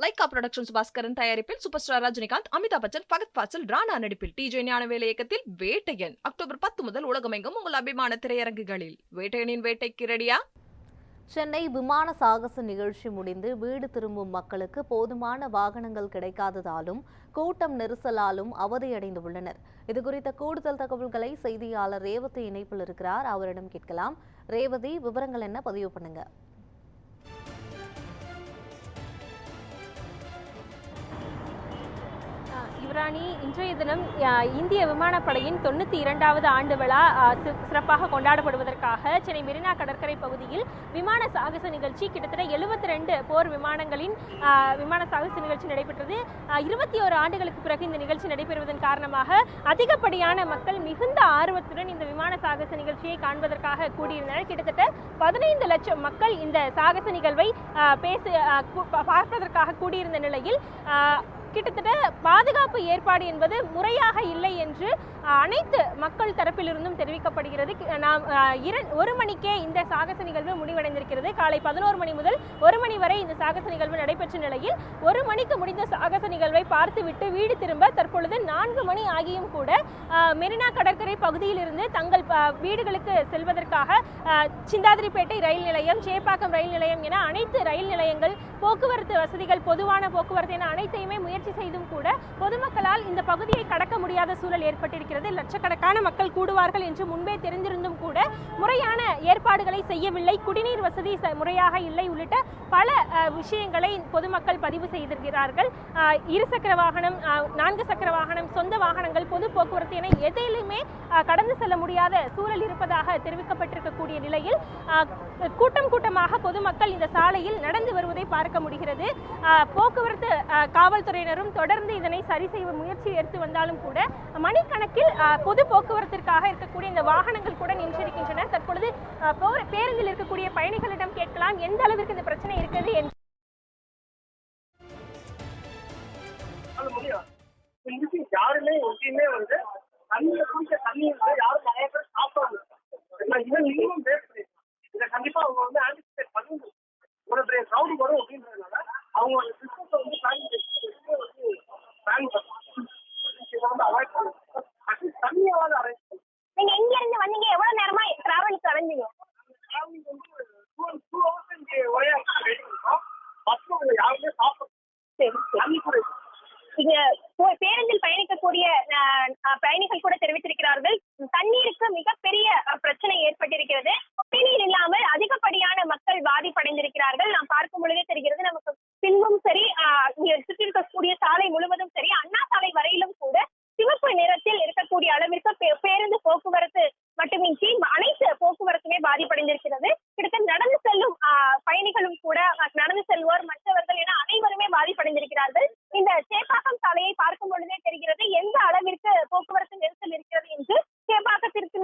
Lyca productions Bhaskaran தயாரிப்பில் super star Rajinikanth Amitabh Bachchan Fahadh Faasil Rana நடிப்பில் DJ ஞானவேல இயக்கத்தில் வேட்டையன். அக்டோபர் பத்து முதல் உலகமெங்கும் உங்கள் அபிமான திரையரங்குகளில். வேட்டையனின் வேட்டைக்கு ரெடியா சென்னை விமான சாகச நிகழ்ச்சி முடிந்து வீடு திரும்பும் மக்களுக்கு போதுமான வாகனங்கள் கிடைக்காததாலும் கூட்டம் நெரிசலாலும் அவதியடைந்துள்ளனர் இது குறித்த கூடுதல் தகவல்களை செய்தியாளர் ரேவதி இணைப்பில் இருக்கிறார். அவரிடம் கேட்கலாம். ரேவதி விவரங்கள் என்ன? பதிவு பண்ணுங்க. ராணி இன்றைய தினம் இந்திய விமானப்படையின் தொண்ணூற்றி இரண்டாவது ஆண்டு விழா சிறப்பாக கொண்டாடப்படுவதற்காக சென்னை மெரினா கடற்கரை பகுதியில் விமான சாகச நிகழ்ச்சி. கிட்டத்தட்ட எழுபத்தி ரெண்டு போர் விமானங்களின் விமான சாகச நிகழ்ச்சி நடைபெற்றது. இருபத்தி ஓரு ஆண்டுகளுக்கு பிறகு இந்த நிகழ்ச்சி நடைபெறுவதன் காரணமாக அதிகப்படியான மக்கள் மிகுந்த ஆர்வத்துடன் இந்த விமான சாகச நிகழ்ச்சியை காண்பதற்காக கூடியிருந்தனர். கிட்டத்தட்ட பதினைந்து லட்சம் மக்கள் இந்த சாகச நிகழ்வை பேச பார்ப்பதற்காக கூடியிருந்த நிலையில் கிட்டத்தட்ட பாதுகாப்பு ஏற்பாடு என்பது முறையாக இல்லை என்று அனைத்து மக்கள் தரப்பிலிருந்தும் தெரிவிக்கப்படுகிறது. கி- நாம் இரண் ஒரு மணிக்கே இந்த சாகச நிகழ்வு முடிவடைந்திருக்கிறது. காலை பதினோரு மணி முதல் ஒரு மணி வரை இந்த சாகச நிகழ்வு நடைபெற்ற நிலையில் ஒரு மணிக்கு முடிந்த சாகச நிகழ்வை பார்த்துவிட்டு வீடு திரும்ப தற்பொழுது நான்கு மணி ஆகியும் கூட மெரினா கடற்கரை பகுதியிலிருந்து தங்கள் வீடுகளுக்கு செல்வதற்காக சிந்தாதிரிப்பேட்டை ரயில் நிலையம் சேப்பாக்கம் ரயில் நிலையம் என அனைத்து ரயில் நிலையங்கள் போக்குவரத்து வசதிகள் பொதுவான போக்குவரத்து என அனைத்தையுமே முயற்சி செய்தும் கூட பொதுமக்களால் இந்த பகுதியை கடக்க முடியாத சூழல் ஏற்பட்டிருக்கிறது. லட்சக்கணக்கான மக்கள் கூடுவார்கள் என்று முன்பே தெரிந்திருந்தும் கூட முறையான ஏற்பாடுகளை செய்யவில்லை. குடிநீர் வசதி ச- முறையாக இல்லை உள்ளிட்ட பல விஷயங்களை பொதுமக்கள் பதிவு செய்திருக்கிறார்கள். இருசக்கர வாகனம் நான்கு சக்கர வாகனம் சொந்த வாகனங்கள் பொது போக்குவரத்து என எதையிலுமே கடந்து செல்ல முடியாத சூழல் இருப்பதாக தெரிவிக்கப்பட்டிருக்கக்கூடிய நிலையில் கூட்டம் கூட்டமாக பொதுமக்கள் இந்த சாலையில் நடந்து வருவதை பார்க்க முடிகிறது. போக்குவரத்து காவல்துறையினரும் தொடர்ந்து இதனை சரி செய்ய முயற்சி எடுத்து வந்தாலும் கூட மணிக்கணக்கில் பொது போக்குவரத்திற்காக இருக்கக்கூடிய இந்த வாகனங்கள் கூட நின்றிருக்கின்றன. தற்பொழுது போற- பேருந்தில் இருக்கக்கூடிய பயணிகளிடம் கேட்கலாம். எந்த அளவிற்கு இந்த பிரச்சனை இருக்குது என்று யாருமே எங்கேயுமே வந்து தண்ணியை குடிக்க தண்ணி வந்து யாரும் நிறைய பேர் சாப்பிடாங்க மினிமம் பேர் இதை கண்டிப்பா அவங்க வந்து ஆன்டிசிபேட் பண்ணுங்க ஒரு பெரிய க்ரௌட் வரும் அப்படின்றதுனால அவங்க அந்த சிஸ்டத்தை வந்து பிளான் வந்து பிளான் பண்ணுவாங்க இதை வந்து அவாய்ட் பண்ணுங்க அட்லீஸ்ட் தண்ணியாவது அரேஞ்ச் பண்ணுங்க நீங்க எங்க இருந்து வந்தீங்க எவ்வளவு நேரமா டிராவலுக்கு அலைஞ்சீங்க பேருந்தில் பயணிக்கக்கூடிய அஹ், பயணிகள் கூட தெரிவித்திருக்கிறார்கள். தண்ணீருக்கு மிகப்பெரிய பிரச்சனை ஏற்பட்டிருக்கிறது. குடிநீர் இல்லாமல் அதிகப்படியான மக்கள் பாதிப்படைந்திருக்கிறார்கள். நாம் பார்க்கும் பொழுதே தெரிகிறது நமக்கு பின்பும் சரி சுற்றி இருக்கக்கூடிய சாலை முழுவதும் சரி அண்ணா சாலை வரையிலும் கூட சிவப்பு நிறத்தில் இருக்கக்கூடிய அளவிற்கு பே- பேருந்து போக்குவரத்து மட்டுமின்றி அனைத்து போக்குவரத்துமே பாதிப்படைந்திருக்கிறது கிட்டத்தட்ட நடந்து செல்லும் அஹ், கூட நடந்து செல்வோர். மற்றவர்கள் என அனைவருமே பாதிப்படைந்திருக்கிறார்கள். இந்த சேப்பாக்கம் சாலையை பார்க்கும் பொழுதே தெரிகிறது எந்த அளவிற்கு போக்குவரத்து நெரிசல் இருக்கிறது என்று சேப்பாக்கத்திற்கு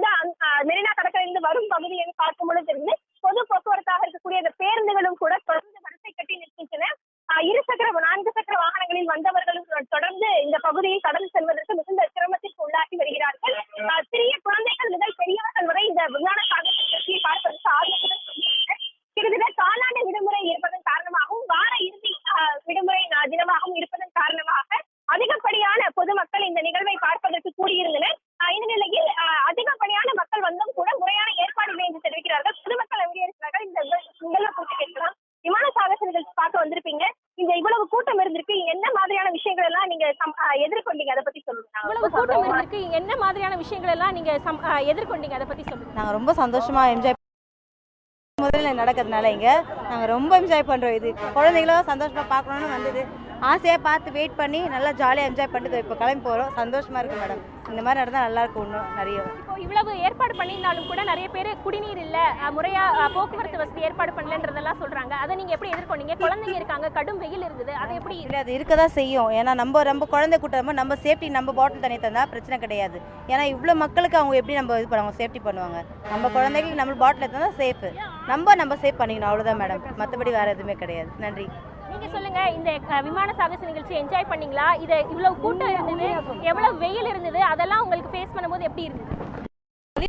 மெரினா கடற்கரையிலிருந்து வரும் பகுதி என்று பார்க்கும் பொழுது தெரிந்து பொது போக்குவரத்தாக இருக்கக்கூடிய இந்த பேருந்துகளும் கூட தொடர்ந்து வரிசை கட்டி நிற்கின்றன. இருசக்கர இரு சக்கர நான்கு சக்கர வாகனங்களில் வந்தவர்களும் தொடர்ந்து இந்த பகுதியை கடந்து செல்வதற்கு மிகுந்த சிரமத்திற்கு உள்ளாகி வருகிறார்கள் அஹ், சிறிய குழந்தைகள் முதல் பெரியவர்கள் வரை இந்த விமான சாகச நிகழ்ச்சியை பார்ப்பதற்கு ஆர்வத்துடன் செல்கின்றனர். கிட்டத்தட்ட காலாண்டு விடுமுறை இருப்பதன் காரணமாகவும் வார இறுதி அஹ், விடுமுறை நா- தினமாகவும் இருப்பதன் காரணமாக அதிகப்படியான பொதுமக்கள் இந்த நிகழ்வை பார்ப்பதற்கு கூடியிருந்தனர் அஹ், இந்த நிலையில் அஹ், அதிகப்படியான மக்கள் வந்தும் கூட முறையான ஏற்பாடு இல்லை என்று தெரிவிக்கிறார்கள் பொதுமக்கள் எப்படி இருக்கிறார்கள் இந்த நிகழ்வை குறித்து கேட்கலாம் விமான சாகச நிகழ்ச்சி பார்க்க வந்திருப்பீங்க இந்த இவ்வளவு கூட்டம் இருந்திருக்கு என்ன மாதிரியான விஷயங்கள் எல்லாம் நீங்க சம்- அஹ், எதிர்கொண்டீங்க அதை பத்தி சொல்லுங்க. இவ்வளவு கூட்டம் இருந்திருக்கு என்ன மாதிரியான விஷயங்கள் எல்லாம் நீங்க எதிர்கொண்டீங்க அதை பத்தி சொல்லுங்க. நாங்கள் ரொம்ப சந்தோஷமாக என்ஜாய் முதல்ல நடக்கிறதுனால இங்கே நாங்கள் ரொம்ப என்ஜாய் பண்ணுறோம் இது குழந்தைங்களும் சந்தோஷமாக பார்க்கணுன்னு வந்தது. ஆசையாக பார்த்து வெயிட் பண்ணி நல்லா ஜாலியாக என்ஜாய் பண்ணிட்டு இப்போ கிளம்பி போகிறோம் சந்தோஷமாக இருக்குது மேடம் இந்த மாதிரி நடந்தால் நல்லா இருக்கும் இன்னும் நிறைய. இப்போ இவ்வளவு ஏற்பாடு பண்ணியிருந்தாலும் கூட நிறைய பேர் குடிநீர் இல்ல அஹ், முறையா அஹ், போக்குவரத்து வசதி ஏற்பாடு பண்ணலன்றதெல்லாம் சொல்றாங்க. அதை நீங்க எப்படி எதிர்கொண்டீங்க? குழந்தைங்க இருக்காங்க கடும் வெயில் இருந்தது அதை எப்படி இல்லை அது இருக்க தான் செய்யும். ஏன்னா நம்ம நம்ம குழந்தை கூட்டம் நம்ம சேஃப்டி நம்ம பாட்டில் தண்ணி தந்தால் பிரச்சனை கிடையாது. ஏன்னா இவ்வளோ மக்களுக்கு அவங்க எப்படி நம்ம இது பண்ணுவாங்க சேஃப்டி பண்ணுவாங்க? நம்ம குழந்தைகளுக்கு நம்ம பாட்டில் தந்தால் சேஃபு நம்ம நம்ம சேஃப் பண்ணிக்கணும். அவ்வளோதான் மேடம் மற்றபடி வேறு எதுவுமே கிடையாது. நன்றி. நீங்க சொல்லுங்க இந்த விமான சாகச நிகழ்ச்சி என்ஜாய் பண்ணீங்களா? இது இவ்வளவு கூட்டம் இருந்தது எவ்வளவு வெயில் இருந்தது அதெல்லாம் உங்களுக்கு ஃபேஸ் பண்ணும்போது எப்படி இருந்தது?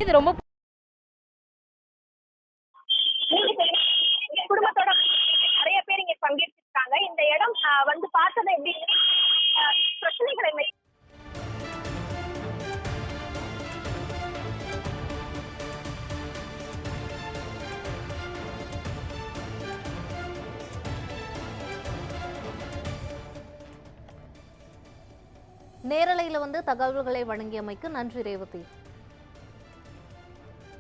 இது ரொம்ப குடும்பத்தோட நிறைய பேர் இங்க பங்கேற்றிருக்காங்க. இந்த இடம் வந்து பார்த்தது எப்படி பிரச்சனைகள் நேரலையில் வந்து தகவல்களை வழங்கியமைக்கு நன்றி ரேவதி.